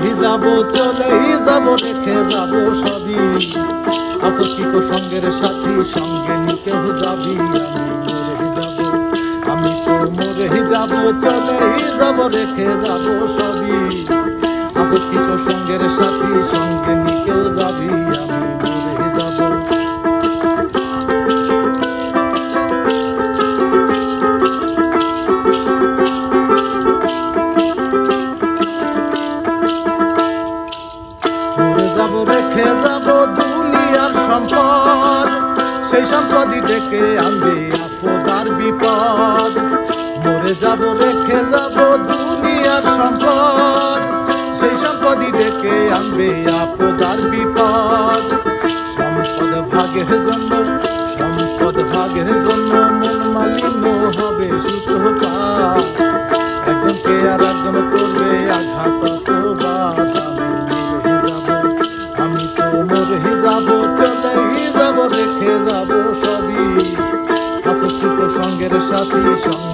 মরেই যাব, চলেই যাব, রেখে যাব সবই। আসকিত সঙ্গের সাথী, সঙ্গে নিতে যাবি? আমি মরেই যাব, আমি তো মরেই যাব, চলেই যাব, রেখে যাব সবই। যাব, রেখে যাব দুনিয়ার সম্পদ। সেই সম্পদই ডেকে আনবে আপদার বিপদ। মরে যাব, রেখে যাব দুনিয়ার সম্পদ। সেই সম্পদই ডেকে আনবে আপদার বিপদ। সম্পদ ভাগের জন্য চলেই যাব রেখে